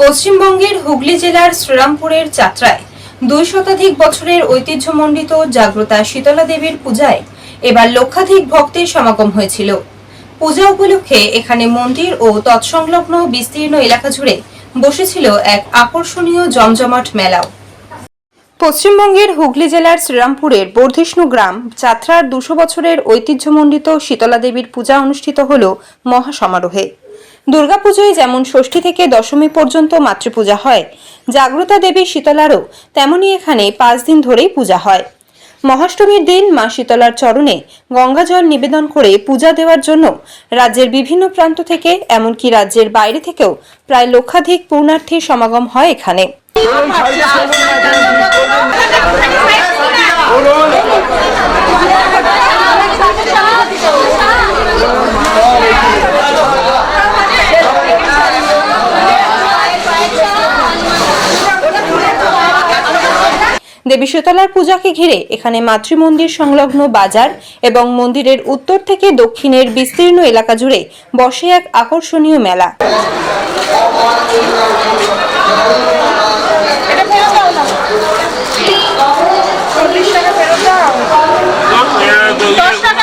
পশ্চিমবঙ্গের হুগলি জেলার শ্রীরামপুরের যাত্রায় দুই শতাধিক বছরের ঐতিহ্যমণ্ডিত জাগ্রতা শীতলা দেবীর পূজায় এবার লক্ষাধিক ভক্তের সমাগম হয়েছিল। পূজা উপলক্ষে এখানে মন্দির ও তৎসংলগ্ন বিস্তীর্ণ এলাকা জুড়ে বসেছিল এক আকর্ষণীয় জমজমাট মেলাও। পশ্চিমবঙ্গের হুগলি জেলার শ্রীরামপুরের বর্ধিষ্ণু গ্রাম যাত্রার দুশো বছরের ঐতিহ্যমণ্ডিত শীতলা দেবীর পূজা অনুষ্ঠিত হল মহাসমারোহে। দুর্গাপুজোয় যেমন ষষ্ঠী থেকে দশমী পর্যন্ত মাতৃপূজা হয়, জাগ্রতা দেবী শীতলারও তেমনি এখানে পাঁচ দিন ধরেই পূজা হয়। মহাষ্টমীর দিন মা শীতলার চরণে গঙ্গাজল নিবেদন করে পূজা দেওয়ার জন্য রাজ্যের বিভিন্ন প্রান্ত থেকে, এমনকি রাজ্যের বাইরে থেকেও প্রায় লক্ষাধিক পূর্ণার্থীর সমাগম হয় এখানে। দেবী শীতলার পূজাকে ঘিরে এখানে মাতৃমন্দির সংলগ্ন বাজার এবং মন্দিরের উত্তর থেকে দক্ষিণের বিস্তীর্ণ এলাকা জুড়ে বসে এক আকর্ষণীয় মেলা। দশ টাকা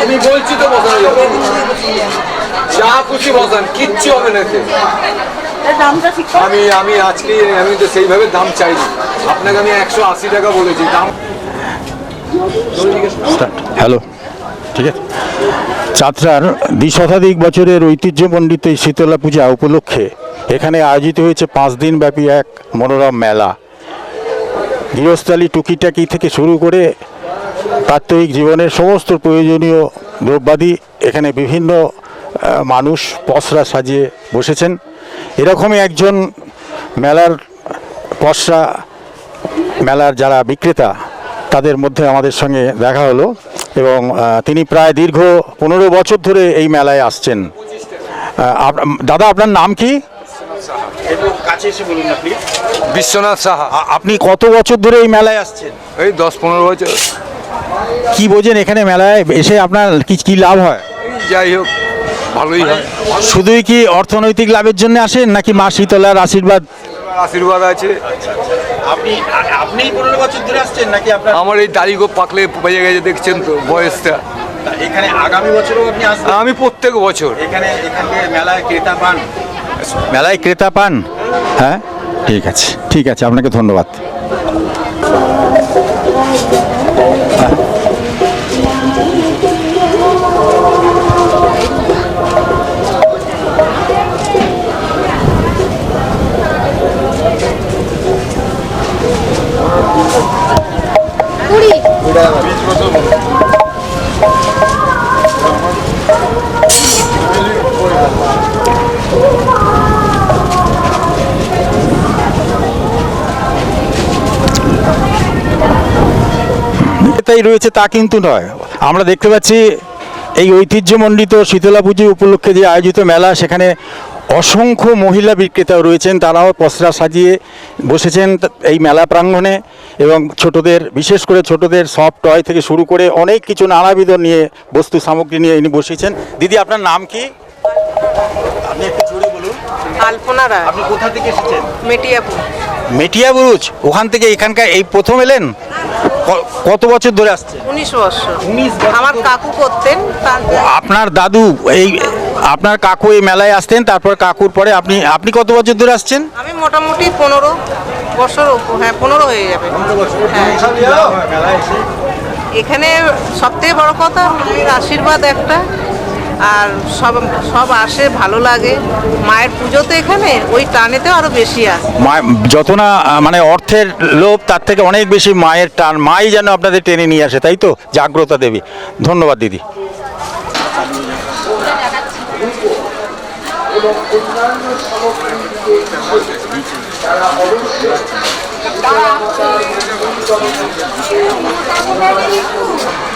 আমি বলছি তো বসানো যাবে যা খুশি বসান কিচ্ছু হবে না। আমি আমি আজকে আমি তো সেইভাবে দাম চাইনি। আপনাকে আমি একশো আশি টাকা বলেছি। দাম হ্যালো ঠিক আছে? যাত্রার দ্বি শতাধিক বছরের ঐতিহ্যমণ্ডিত এই শীতলা পূজা উপলক্ষে এখানে আয়োজিত হয়েছে পাঁচ দিন ব্যাপী এক মনোরম মেলা। গৃহস্থালী টুকিটাকি থেকে শুরু করে প্রাত্যহিক জীবনের সমস্ত প্রয়োজনীয় দ্রব্যাদি এখানে বিভিন্ন মানুষ পসরা সাজিয়ে বসেছেন। এরকমই একজন মেলার পসরা, মেলার যারা বিক্রেতা তাদের মধ্যে আমাদের সঙ্গে দেখা হলো এবং তিনি প্রায় দীর্ঘ পনেরো বছর ধরে এই মেলায় আসছেন। দাদা আপনার নাম কি? কাছে এসে বলুন না প্লিজ বিশ্বনাথ সাহা। আপনি কত বছর ধরে এই মেলায় আসছেন? এই দশ পনেরো বছর। কি বোঝেন এখানে মেলায় এসে আপনার কি কি লাভ হয়? যাই হোক ভালোই হয়। শুধুই কি অর্থনৈতিক লাভের জন্য আসেন নাকি মা শীতলার আশীর্বাদ? আশীর্বাদ আছে। আপনি আপনি পনেরো বছর ধরে আসছেন নাকি আপনার আমার এই দাড়িগো পাকলে পেয়ে গেছে দেখছেন তো বয়সটা। এখানে আগামী বছরও আপনি আসবেন? আমি প্রত্যেক বছর। এখানে এখানে মেলায় ক্রেতা পান? মেলায় ক্রেতা পান? হ্যাঁ? ঠিক আছে ঠিক আছে আপনাকে ধন্যবাদ। তাই রয়েছে তা কিন্তু নয়। আমরা দেখতে পাচ্ছি এই ঐতিহ্যমণ্ডিত শীতলা পুজো উপলক্ষে যে আয়োজিত মেলা, সেখানে অসংখ্য মহিলা বিক্রেতাও রয়েছেন। তারাও পসরা সাজিয়ে বসেছেন এই মেলা প্রাঙ্গণে এবং ছোটদের বিশেষ করে ছোটদের সফট টয় থেকে শুরু করে অনেক কিছু নানাবিধ নিয়ে বস্তু সামগ্রী নিয়ে ইনি বসেছেন। দিদি আপনার নাম কি? আপনি একটু জোরে বলুন। আলপনা রায়। আপনি কোথা থেকে এসেছেন? মেটিয়াপুর। মেটিয়া বুরুজ ওখান থেকে এখানকার এই প্রথম এলেন? কত বছর ধরে আসছেন উনিশ বছর। উনিশ আমার কাকু করতেন আপনার দাদু এই আপনার কাকু এই মেলায় আসতেন তারপর কাকুর পরে আপনি আপনি কত বছর ধরে আসছেন? আমি মোটামুটি পনেরো বছর হ্যাঁ পনেরো হয়ে যাবে। হ্যাঁ। এখানে সবথেকে বড় কথা মায়ের আশীর্বাদ একটা আর সব সব আসে ভালো লাগে। মায়ের পুজো তো এখানে ওই টানেতেও আরও বেশি আসে মা- যত না মানে অর্থের লোভ তার থেকে অনেক বেশি মায়ের টান। মাই যেন আপনাদের টেনে নিয়ে আসে তাই তো? জাগ্রতা দেবী। ধন্যবাদ দিদি। এই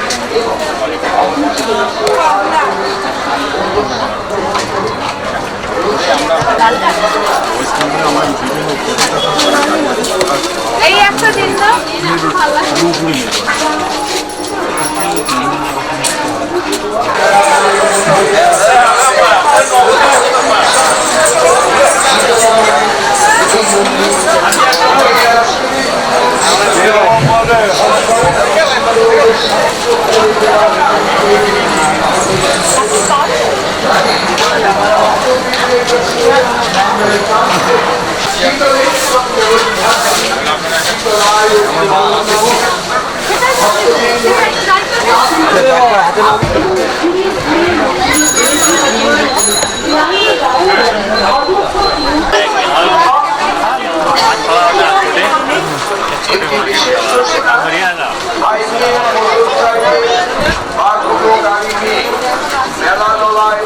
মেলাতলায়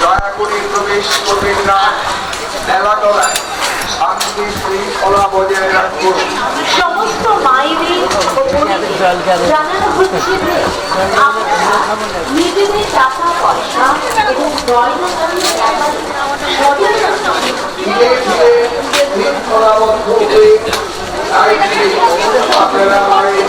দয়া করে প্রবেশ করবেন না বজায় রাখুন সমস্ত মায়েদের জানানো হচ্ছে যে ব্যাপারে সচেতন ধীরে ধীরে শৃঙ্খলাবদ্ধ হয়ে দায়িত্বে আপনারা মায়ের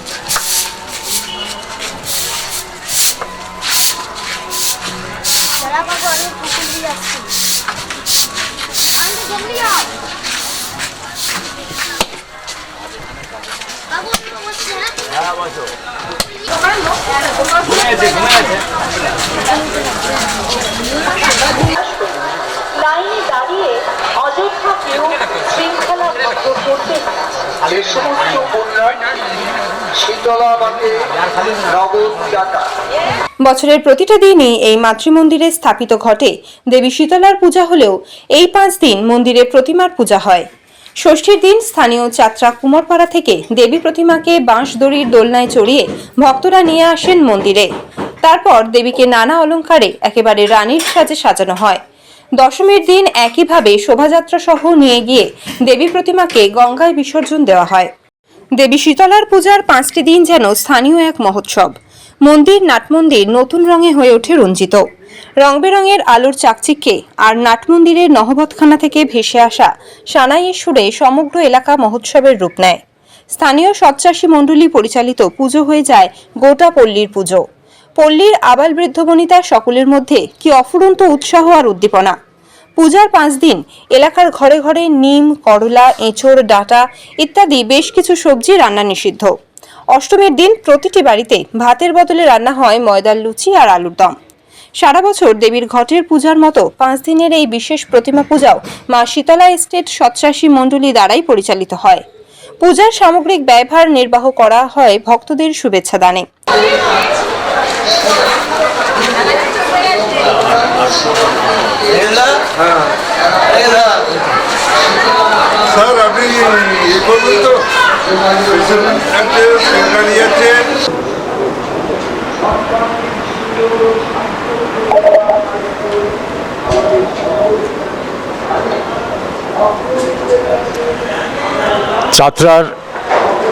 yapsın. Anne canlı yap. Baba, what's that? Yeah, what's that? Ne? Bu ne? বছরের প্রতিটা দিনই এই মাতৃমন্দিরে স্থাপিত ঘটে। দেবী শীতলার পূজা হলেও এই পাঁচ দিন মন্দিরে প্রতিমার পূজা হয়। ষষ্ঠীর দিন স্থানীয় চাত্রা কুমোরপাড়া থেকে দেবী প্রতিমাকে বাঁশ দড়ির দোলনায় চড়িয়ে ভক্তরা নিয়ে আসেন মন্দিরে। তারপর দেবীকে নানা অলংকারে একেবারে রানীর সাজে সাজানো হয়। দশমীর দিন একইভাবে শোভাযাত্রা সহ নিয়ে গিয়ে দেবী প্রতিমাকে গঙ্গায় বিসর্জন দেওয়া হয়। দেবী শীতলার পূজার পাঁচটি দিন যেন স্থানীয় এক মহোৎসব। মন্দির, নাটমন্দির নতুন রঙে হয়ে ওঠে রঞ্জিত। রং বেরঙের আলোর চাকচিক্যে আর নাটমন্দিরের নহবতখানা থেকে ভেসে আসা সানাইয়ের সুরে সমগ্র এলাকা মহোৎসবের রূপ নেয়। স্থানীয় সৎচাষী মণ্ডলী পরিচালিত পুজো হয়ে যায় গোটা পল্লীর পুজো। পল্লীর আবাল বৃদ্ধ বনিতা সকলের মধ্যে কি অফুরন্ত উৎসাহ আর উদ্দীপনা। পূজার পাঁচ দিন, এলাকার ঘরে ঘরে নিম, করলা, এঁচড়, ডাঁটা ইত্যাদি বেশ কিছু সবজি রান্না নিষিদ্ধ। অষ্টমীর দিন প্রতিটি বাড়িতে ভাতের বদলে রান্না হয় ময়দার লুচি আর আলুর দম। সারা বছর দেবীর ঘটের পূজার মতো পাঁচ দিনের এই বিশেষ প্রতিমা পূজাও মা শীতলা এস্টেট সৎসাসী মণ্ডলী দ্বারাই পরিচালিত হয়। পূজার সামগ্রিক ব্যয়ভার নির্বাহ করা হয় ভক্তদের শুভেচ্ছা দানে। স্যার আপনি ইয়ে করবেন তো? আছে।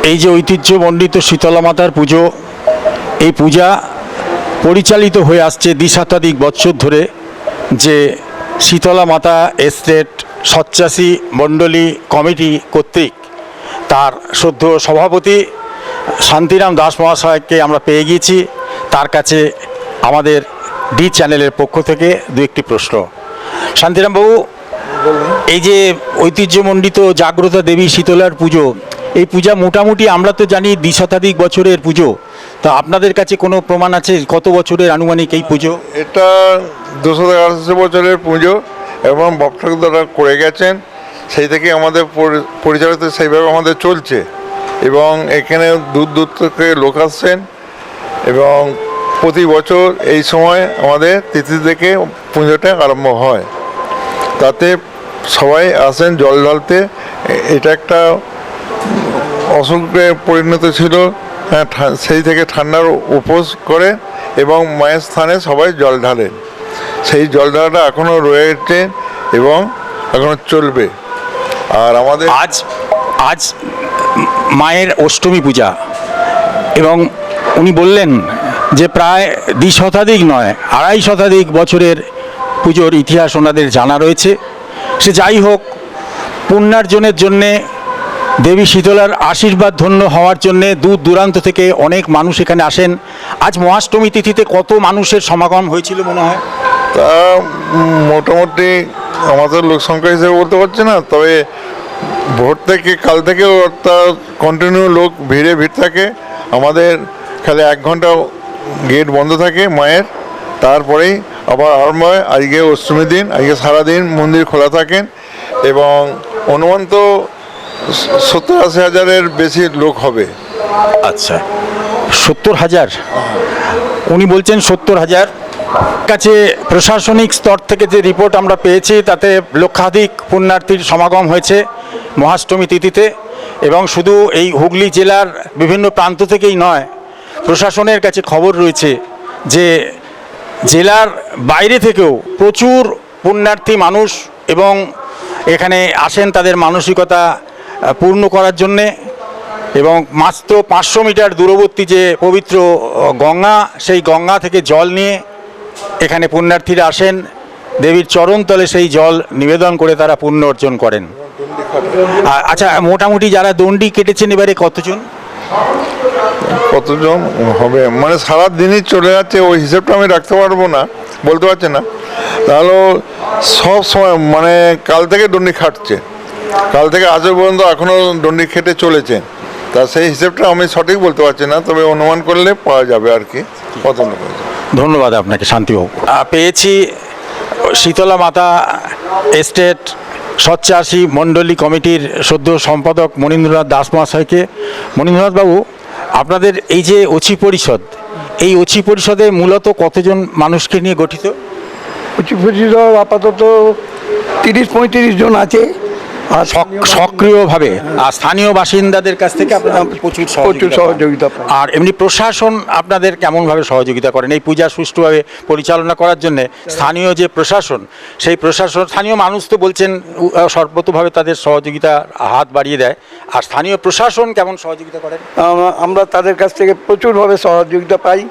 এই যে ঐতিহ্যমণ্ডিত শীতলা মাতার পুজো এই পূজা পরিচালিত হয়ে আসছে দ্বিশতাধিক বৎসর ধরে। যে শীতলা মাতা এস্টেট সচ্চাসী মণ্ডলী কমিটি কর্তৃক তার সদ্য সভাপতি শান্তিরাম দাস মহাশয়কে আমরা পেয়ে গিয়েছি। তার কাছে আমাদের ডি চ্যানেলের পক্ষ থেকে দু একটি প্রশ্ন। শান্তিরামবাবু এই যে ঐতিহ্যমণ্ডিত জাগ্রতা দেবী শীতলার পুজো, এই পূজা মোটামুটি আমরা তো জানি দ্বি শতাধিক বছরের পুজো। তো আপনাদের কাছে কোনো প্রমাণ আছে কত বছরের আনুমানিক এই পুজো? এটা দুশো আড়াইশো বছরের পুজো এবং ভক্তরা দ্বারা করে গেছেন। সেই থেকে আমাদের পরিচালিত সেইভাবে আমাদের চলছে এবং এখানে দূর দূর থেকে লোক আসছেন এবং প্রতি বছর এই সময় আমাদের তিথি থেকে পুজোটা আরম্ভ হয়। তাতে সবাই আসেন জল ঢালতে। এটা একটা অসুখে পরিণত ছিল। সেই থেকে ঠান্ডার উপোস করে এবং মায়ের স্থানে সবাই জল ঢালে। সেই জল ঢালাটা এখনও রয়েছে এবং এখনও চলবে। আর আমাদের আজ আজ মায়ের অষ্টমী পূজা এবং উনি বললেন যে প্রায় দ্বি শতাধিক নয়, আড়াই শতাধিক বছরের পুজোর ইতিহাস ওনাদের জানা রয়েছে। সে যাই হোক, পুণ্যার্জনের জন্যে দেবী শীতলার আশীর্বাদ ধন্য হওয়ার জন্যে দূর দূরান্ত থেকে অনেক মানুষ এখানে আসেন। আজ মহাষ্টমী তিথিতে কত মানুষের সমাগম হয়েছিল মনে হয়? তা মোটামুটি আমাদের লোক সংখ্যা হিসেবে বলতে পারছি না, তবে ভোর থেকে, কাল থেকে তার কন্টিনিউ লোক ভিড়ে ভিড় থাকে। আমাদের খালি এক ঘণ্টা গেট বন্ধ থাকে মায়ের, তারপরেই আবার আরম্ভ হয়। আজকে অষ্টমীর দিন, আজকে সারাদিন মন্দির খোলা থাকেন এবং অনুমান তো সত্তর আশি হাজারের বেশি লোক হবে। আচ্ছা সত্তর হাজার? উনি বলছেন সত্তর হাজার। কাছে প্রশাসনিক স্তর থেকে যে রিপোর্ট আমরা পেয়েছি, তাতে লক্ষাধিক পুণ্যার্থীর সমাগম হয়েছে মহাষ্টমী তিথিতে এবং শুধু এই হুগলি জেলার বিভিন্ন প্রান্ত থেকেই নয়, প্রশাসনের কাছে খবর রয়েছে যে জেলার বাইরে থেকেও প্রচুর পুণ্যার্থী মানুষ এবং এখানে আসেন, তাদের মানসিকতা পূর্ণ করার জন্যে এবং মাত্র পাঁচশো মিটার দূরবর্তী যে পবিত্র গঙ্গা, সেই গঙ্গা থেকে জল নিয়ে এখানে পুণ্যার্থীরা আসেন। দেবীর চরণতলে সেই জল নিবেদন করে তারা পুণ্য অর্জন করেন। আচ্ছা মোটামুটি যারা দণ্ডি কেটেছেন এবারে কতজন? কতজন হবে? মানে সারা দিনই চলে যাচ্ছে, ওই হিসেবটা আমি রাখতে পারব না, বলতে পারছি না। তাহলে সব সময় মানে কাল থেকে দণ্ডি খাটছে। কাল থেকে আজ পর্যন্ত এখনও দণ্ডি খেটে চলেছে। তা সেই হিসেবটা আমি সঠিক বলতে পারছি না তবে অনুমান করলে পাওয়া যাবে আর কি। কত ধন্যবাদ আপনাকে শান্তিবাবু। পেয়েছি শীতলা মাতা এস্টেট সচ্চাসী মণ্ডলী কমিটির সদ্য সম্পাদক মনীন্দ্রনাথ দাস মহাশয়কে মনীন্দ্রনাথ বাবু আপনাদের এই যে অচি পরিষদ এই অচি পরিষদে মূলত কতজন মানুষকে নিয়ে গঠিত? উঁচু পরিচিত আপাতত তিরিশ পঁয়ত্রিশ জন আছে। সক্রিয়ভাবে আর স্থানীয় বাসিন্দাদের কাছ থেকে আপনারা প্রচুর প্রচুর সহযোগিতা। আর এমনি প্রশাসন আপনাদের কেমনভাবে সহযোগিতা করেন? এই পূজা সুষ্ঠুভাবে পরিচালনা করার জন্য স্থানীয় যে প্রশাসন সেই প্রশাসন স্থানীয় মানুষ তো বলছেন সর্বতোভাবে তাদের সহযোগিতা হাত বাড়িয়ে দেয়। আর স্থানীয় প্রশাসন কেমন সহযোগিতা করেন? আমরা তাদের কাছ থেকে প্রচুরভাবে সহযোগিতা পাই।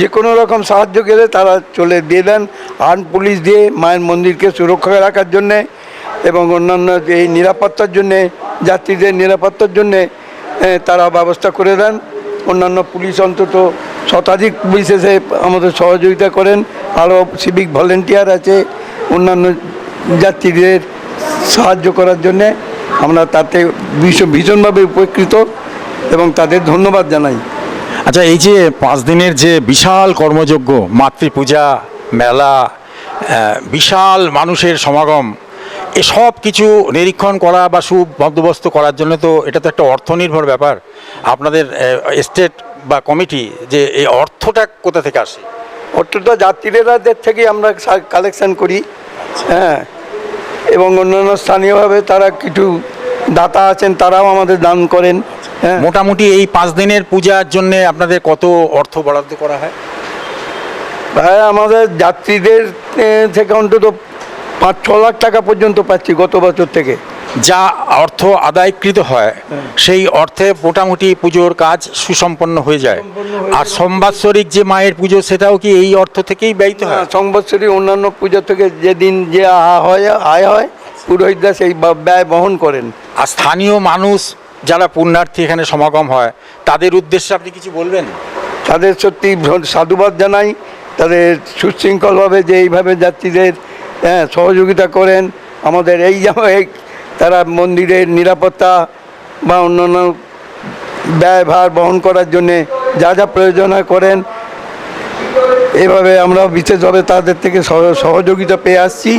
যে কোনো রকম সাহায্য গেলে তারা চলে দিয়ে দেন। আর্ম পুলিশ দিয়ে মায়ের মন্দিরকে সুরক্ষা রাখার জন্যে এবং অন্যান্য এই নিরাপত্তার জন্যে, যাত্রীদের নিরাপত্তার জন্যে তারা ব্যবস্থা করে দেন। অন্যান্য পুলিশ অন্তত শতাধিক পুলিশ এসে আমাদের সহযোগিতা করেন। আরও সিভিক ভলেন্টিয়ার আছে, অন্যান্য যাত্রীদের সাহায্য করার জন্যে। আমরা তাতে ভীষণ ভীষণভাবে উপকৃত এবং তাদের ধন্যবাদ জানাই। আচ্ছা এই যে পাঁচ দিনের যে বিশাল কর্মযজ্ঞ, মাতৃপূজা, মেলা বিশাল মানুষের সমাগম এসব কিছু নিরীক্ষণ করা বা সুবন্দোবস্ত করার জন্য তো এটা তো একটা অর্থনির্ভর ব্যাপার। আপনাদের স্টেট বা কমিটি যে এই অর্থটা কোথা থেকে আসে? অর্থটা যাত্রীদের থেকেই আমরা কালেকশন করি। হ্যাঁ। এবং অন্যান্য স্থানীয়ভাবে তারা কিছু দাতা আছেন তারাও আমাদের দান করেন। হ্যাঁ। মোটামুটি এই পাঁচ দিনের পূজার জন্য আপনাদের কত অর্থ বরাদ্দ করা হয়? প্রায় আমাদের যাত্রীদের থেকে অন্তত পাঁচ ছ লাখ টাকা পর্যন্ত পাচ্ছি গত বছর থেকে। যা অর্থ আদায়কৃত হয় সেই অর্থে মোটামুটি পুজোর কাজ সুসম্পন্ন হয়ে যায়। আর সম্বাৎসরিক যে মায়ের পুজো সেটাও কি এই অর্থ থেকেই ব্যয়িত হয়? সংবৎসরী অন্যান্য পুজো থেকে যেদিন যে হয় আয় হয় পুরোহিতরা সেই ব্যয় বহন করেন। আর স্থানীয় মানুষ যারা পুণ্যার্থী এখানে সমাগম হয় তাদের উদ্দেশ্যে আপনি কিছু বলবেন? তাদের সত্যি সাধুবাদ জানাই। তাদের সুশৃঙ্খলভাবে যে এইভাবে যাত্রীদের হ্যাঁ, সহযোগিতা করেন আমাদের এই যেমন এই তারা মন্দিরের নিরাপত্তা বা অন্যান্য ব্যয়ভার বহন করার জন্যে যা যা প্রয়োজন করেন এভাবে আমরা বিশেষভাবে তাদের থেকে সহ- সহযোগিতা পেয়ে আসছি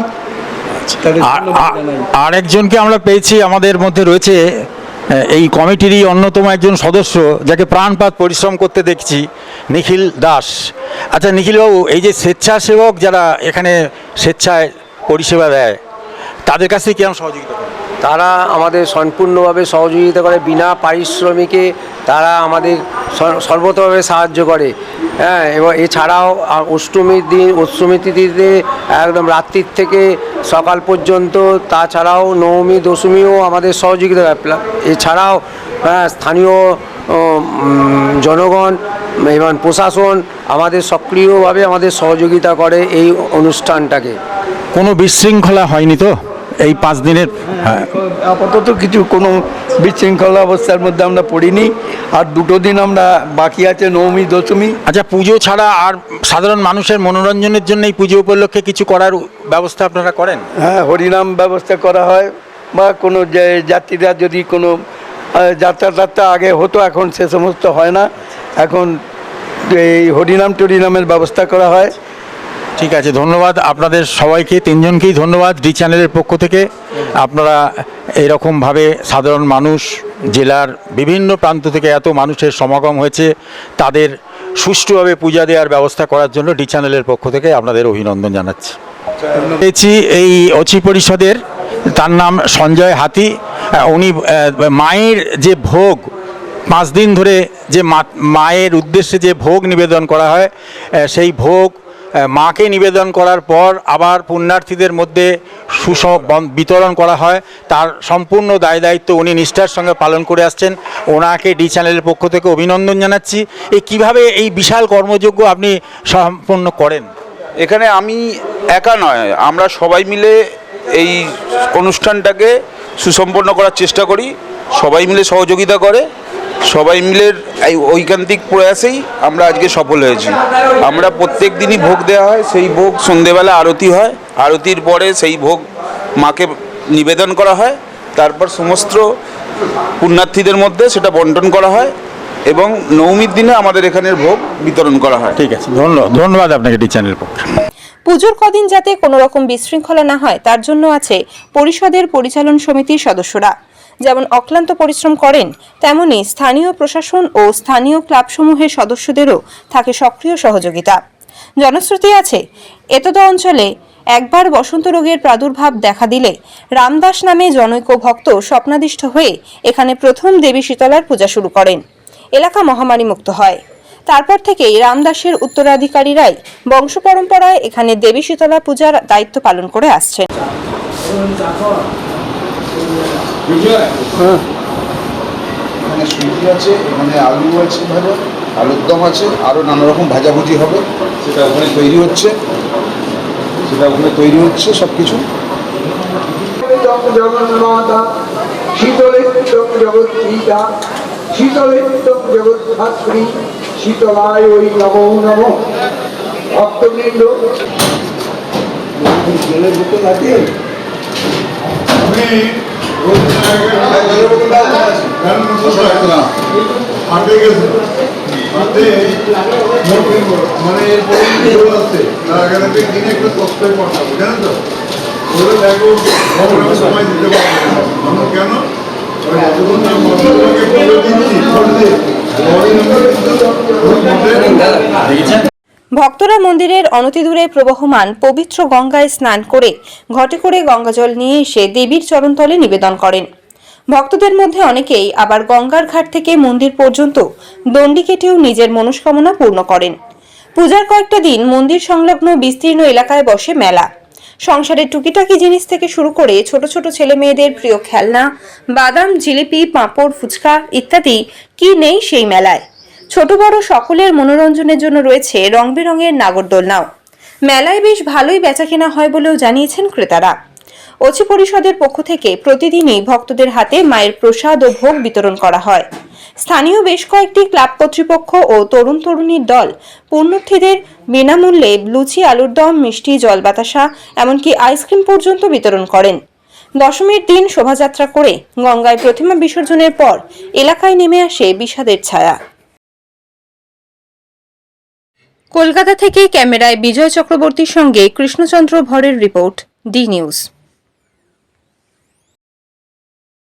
তাদের আর ধন্যবাদ জানাই। আর একজনকে আমরা পেয়েছি আমাদের মধ্যে রয়েছে এই কমিটিরই অন্যতম একজন সদস্য যাকে প্রাণপাত পরিশ্রম করতে দেখছি, নিখিল দাস আচ্ছা নিখিলবাবু, এই যে স্বেচ্ছাসেবক যারা এখানে স্বেচ্ছায় পরিষেবা দেয়, তাদের কাছে কেমন সহযোগিতা? তারা আমাদের সম্পূর্ণভাবে সহযোগিতা করে বিনা পারিশ্রমিকে তারা আমাদের সর- সর্বতভাবে সাহায্য করে। হ্যাঁ এবং এছাড়াও অষ্টমীর দিন অষ্টমী তিথিতে একদম রাত্রির থেকে সকাল পর্যন্ত তাছাড়াও নবমী দশমীও আমাদের সহযোগিতা এছাড়াও হ্যাঁ, স্থানীয় জনগণ এবং প্রশাসন আমাদের সক্রিয়ভাবে আমাদের সহযোগিতা করে এই অনুষ্ঠানটাকে। কোনো বিশৃঙ্খলা হয়নি তো? এই পাঁচ দিনের হ্যাঁ। আপাতত কিছু কোনো বিশৃঙ্খলা অবস্থার মধ্যে আমরা পড়িনি। আর দুটো দিন আমরা বাকি আছে নবমী দশমী। আচ্ছা পুজো ছাড়া আর সাধারণ মানুষের মনোরঞ্জনের জন্য এই পুজো উপলক্ষে কিছু করার ব্যবস্থা আপনারা করেন? হ্যাঁ হরিনাম ব্যবস্থা করা হয় বা কোনো যে যাত্রীরা যদি কোনো যাত্রা টাত্রা আগে হতো এখন সে সমস্ত হয় না। এখন এই হরিনাম টরিনামের ব্যবস্থা করা হয়। ঠিক আছে, ধন্যবাদ। আপনাদের সবাইকে, তিনজনকেই ধন্যবাদ ডি চ্যানেলের পক্ষ থেকে। আপনারা এরকমভাবে সাধারণ মানুষ, জেলার বিভিন্ন প্রান্ত থেকে এত মানুষের সমাগম হয়েছে, তাদের সুষ্ঠুভাবে পূজা দেওয়ার ব্যবস্থা করার জন্য ডি চ্যানেলের পক্ষ থেকে আপনাদের অভিনন্দন জানাচ্ছি। পেয়েছি এই অচি পরিষদের, তার নাম সঞ্জয় হাতি। উনি মায়ের যে ভোগ, পাঁচ দিন ধরে যে মায়ের উদ্দেশ্যে যে ভোগ নিবেদন করা হয় সেই ভোগ মাকে নিবেদন করার পর আবার পুণ্যার্থীদের মধ্যে সুস বিতরণ করা হয়। তার সম্পূর্ণ দায় দায়িত্ব উনি নিষ্ঠার সঙ্গে পালন করে আসছেন। ওনাকে ডি চ্যানেলের পক্ষ থেকে অভিনন্দন জানাচ্ছি। এই কীভাবে এই বিশাল কর্মযজ্ঞ আপনি সম্পন্ন করেন? এখানে আমি একা নয়, আমরা সবাই মিলে এই অনুষ্ঠানটাকে সুসম্পন্ন করার চেষ্টা করি। সবাই মিলে সহযোগিতা করে। সবাই মিলে এই ঐকান্তিক প্রয়াসেই আমরা আজকে সফল হয়েছি। আমরা প্রত্যেক দিনই ভোগ দেওয়া হয় সেই ভোগ সন্ধেবেলা আরতি হয়। আরতির পরে সেই ভোগ মাকে নিবেদন করা হয়। তারপর সমস্ত পুণ্যার্থীদের মধ্যে সেটা বন্টন করা হয় এবং নবমীর দিনে আমাদের এখানের ভোগ বিতরণ করা হয়। ঠিক আছে ধন্যবাদ। ধন্যবাদ আপনাকে ডি চ্যানেলের পক্ষে। পুজোর কদিন যাতে কোনো রকম বিশৃঙ্খলা না হয় তার জন্য আছে পরিষদের পরিচালন সমিতির সদস্যরা। যেমন অক্লান্ত পরিশ্রম করেন তেমনি স্থানীয় প্রশাসন ও স্থানীয় ক্লাবসমূহের সদস্যদেরও থাকে সক্রিয় সহযোগিতা জনশ্রুতি আছে এতদ অঞ্চলে একবার বসন্ত রোগের প্রাদুর্ভাব দেখা দিলে রামদাস নামে জনৈক ভক্ত স্বপ্নাদিষ্ট হয়ে এখানে প্রথম দেবী শীতলার পূজা শুরু করেন এলাকা মহামারী মুক্ত হয় তারপর থেকেই রামদাসের উত্তরাধিকারীরাই বংশ পরম্পরায় এখানে দেবী শীতলা পূজার দায়িত্ব পালন করে আসছেন এখানে সুজি আছে এখানে আলু আছে ভাজা আলুর দম আছে আরও নানা রকম ভাজাভুজি হবে। সেটা ওখানে তৈরি হচ্ছে। সেটা ওখানে তৈরি হচ্ছে সব কিছু জগন্মাতা শীতলিত্যম জগৎপিতা শীতলিত্যম জগৎধাত্রী শীতলায় ওই নমো নম। ভক্তবৃন্দ জলের বোতল আছে মানে এরপরে জল আসছে তার আগে থেকে দিনে একটু কষ্ট পাঠাবো জানেন তো ওরা দেখো সময় দিতে পারবে। আমরা কেন ভক্তরা মন্দিরের অনতিদূরে প্রবহমান পবিত্র গঙ্গায় স্নান করে ঘটে করে গঙ্গাজল নিয়ে এসে দেবীর চরণতলে নিবেদন করেন। ভক্তদের মধ্যে অনেকেই আবার গঙ্গার ঘাট থেকে মন্দির পর্যন্ত দণ্ডি কেটেও নিজের মনস্কামনা পূর্ণ করেন। পূজার কয়েকটা দিন মন্দির সংলগ্ন বিস্তীর্ণ এলাকায় বসে মেলা। সংসারের টুকিটাকি জিনিস থেকে শুরু করে ছোট ছোট ছেলে মেয়েদের প্রিয় খেলনা, বাদাম, জিলিপি, পাঁপড়, ফুচকা ইত্যাদি কি নেই সেই মেলায়? ছোট বড় সকলের মনোরঞ্জনের জন্য রয়েছে রং বেরঙের নাগরদোলনাও। মেলায় বেশ ভালোই বেচাকেনা হয় বলেও জানিয়েছেন ক্রেতারা। অচি পরিষদের পক্ষ থেকে প্রতিদিনই ভক্তদের হাতে মায়ের প্রসাদ ও ভোগ বিতরণ করা হয়। স্থানীয় বেশ কয়েকটি ক্লাব কর্তৃপক্ষ ও তরুণ তরুণীর দল পুণ্যার্থীদের বিনামূল্যে লুচি, আলুর দম, মিষ্টি জল বাতাসা এমনকি আইসক্রিম পর্যন্ত বিতরণ করেন। দশমীর দিন শোভাযাত্রা করে গঙ্গায় প্রতিমা বিসর্জনের পর এলাকায় নেমে আসে বিষাদের ছায়া। কলকাতা থেকে ক্যামেরায় বিজয় চক্রবর্তীর সঙ্গে কৃষ্ণচন্দ্র ভরের রিপোর্ট ডি নিউজ।